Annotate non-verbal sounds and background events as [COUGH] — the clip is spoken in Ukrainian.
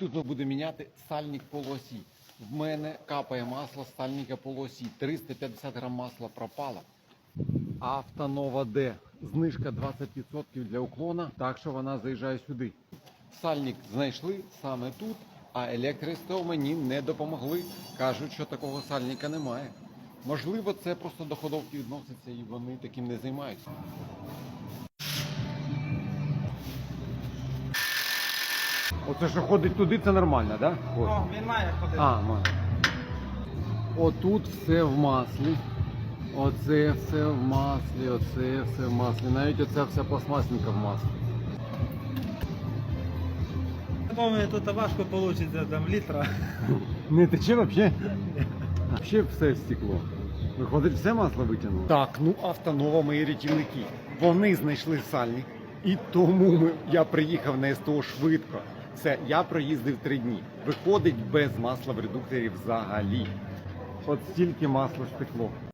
тут ми будемо міняти сальник полуосі. В мене капає масло з сальника полуосі. 350 грам масла пропало. Автонова Д. Знижка 20% для уклона, так що вона заїжджає сюди. Сальник знайшли саме тут, а електристов мені не допомогли. Кажуть, що такого сальника немає. Можливо, це просто до ходовки відноситься і вони таким не займаються. Оце що ходить туди, це нормально, так? Да? О, він має ходити. А, має. Отут все в маслі. Оце все в маслі, оце все в маслі. Навіть оця вся пластмасинка в маслі. Я думаю, тут важко вийде там літра. [LAUGHS] Не тече взагалі? Взагалі все стекло. Виходить, все масло витягнуло. Так, ну автонова мої рятівники. Вони знайшли сальник. І тому ми, я приїхав на СТО швидко. Це я проїздив три дні. Виходить без масла в редукторі взагалі. От стільки масла стекло.